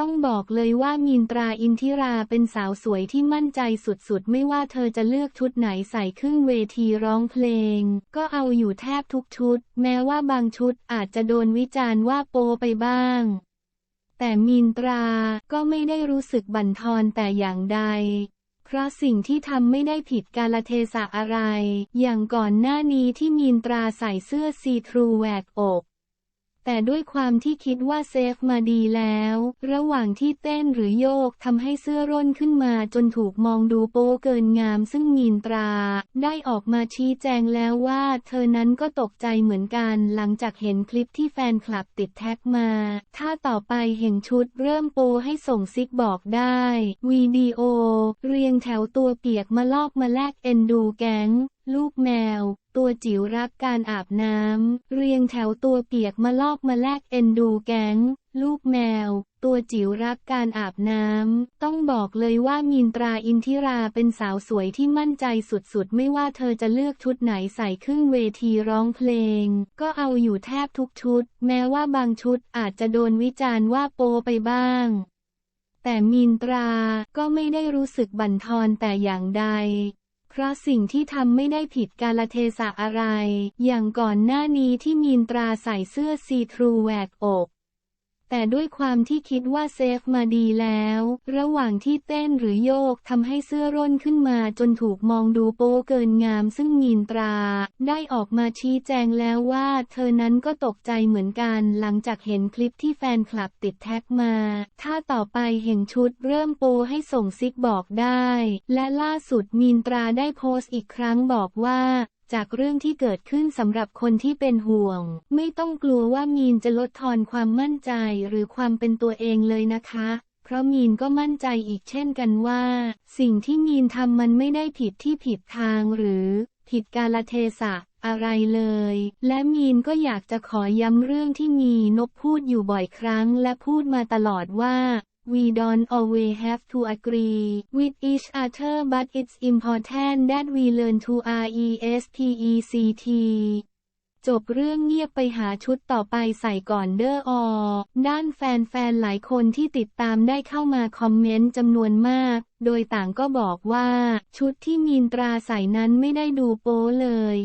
ต้องบอกเลยว่ามีนตราอินทิราเป็นสาวสวยที่มั่นใจสุดๆ ไม่ว่าเธอจะเลือกชุดไหนใส่ขึ้นเวทีร้องเพลง ก็เอาอยู่แทบทุกชุด แม้ว่าบางชุดอาจจะโดนวิจารณ์ว่าโปไปบ้าง แต่มีนตราก็ไม่ได้รู้สึกบั่นทอนแต่อย่างใด เพราะสิ่งที่ทำไม่ได้ผิดกาลเทศะอะไร อย่างก่อนหน้านี้ที่มีนตราใส่เสื้อซีทรูแหวกอก แต่ด้วยความที่คิดว่าเซฟมาดีแล้ว ระหว่างที่เต้นหรือโยกทำให้เสื้อร่นขึ้นมาจนถูกมองดูโป๊เกินงามซึ่งมีนตรา ได้ออกมาชี้แจงแล้วว่าเธอนั้นก็ตกใจเหมือนกันหลังจากเห็นคลิปที่แฟนคลับติดแท็กมา ถ้าต่อไปเห็นชุดเริ่มโปให้ส่งซิกบอกได้วิดีโอ เรียงแถวตัวเปียกมาลอกมาแลกเอ็นดูแก๊ง ลูกแมว ตัวจิ๋วรักการอาบน้ำ เรียงแถวตัวเปียกมาลอกมาแลกเอ็นดูแก๊ง ลูกแมว ตัวจิ๋วรักการอาบน้ำ ต้องบอกเลยว่ามีนตราอินทิราเป็นสาวสวยที่มั่นใจสุดๆ ไม่ว่าเธอจะเลือกชุดไหนใส่ขึ้นเวทีร้องเพลง ก็เอาอยู่แทบทุกชุด แม้ว่าบางชุดอาจจะโดนวิจารณ์ว่าโปไปบ้างแต่มีนตราก็ไม่ได้รู้สึกบั่นทอนแต่อย่างใด เพราะสิ่งที่ทำไม่ได้ผิดกาลเทศะอะไร อย่างก่อนหน้านี้ที่มีนตราใส่เสื้อซีทรูแหวกอก แต่ด้วยความที่คิดว่าเซฟมาดีแล้ว ระหว่างที่เต้นหรือโยกทำให้เสื้อร่นขึ้นมาจนถูกมองดูโป๊เกินงามซึ่งมีนตรา ได้ออกมาชี้แจงแล้วว่าเธอนั้นก็ตกใจเหมือนกันหลังจากเห็นคลิปที่แฟนคลับติดแท็กมา ถ้าต่อไปเห็นชุดเริ่มโปให้ส่งซิกบอกได้ และล่าสุดมีนตราได้โพสต์อีกครั้งบอกว่า จากเรื่องที่เกิดขึ้นสำหรับคนที่เป็นห่วง ไม่ต้องกลัวว่ามีนจะลดทอนความมั่นใจหรือความเป็นตัวเองเลยนะคะ เพราะมีนก็มั่นใจอีกเช่นกันว่า สิ่งที่มีนทำมันไม่ได้ผิดที่ผิดทางหรือผิดกาลเทศะอะไรเลย และมีนก็อยากจะขอย้ำเรื่องที่มีนบพูดอยู่บ่อยครั้งและพูดมาตลอดว่า We don't always have to agree with each other but it's important that we learn to respect จบเรื่องเงียบไปหาชุดต่อไปใส่ก่อนเด้ออด้านแฟนๆหลายคนที่ติดตามได้เข้ามาคอมเมนต์จำนวนมาก โดยต่างก็บอกว่า ชุดที่มีนตราใส่นั้นไม่ได้ดูโป๊เลย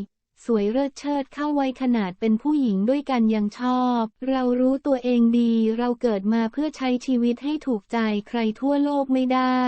สวยเลิศเชิดเข้าไว้ขนาดเป็นผู้หญิงด้วยกันยังชอบ เรารู้ตัวเองดี เราเกิดมาเพื่อใช้ชีวิตให้ถูกใจใครทั่วโลกไม่ได้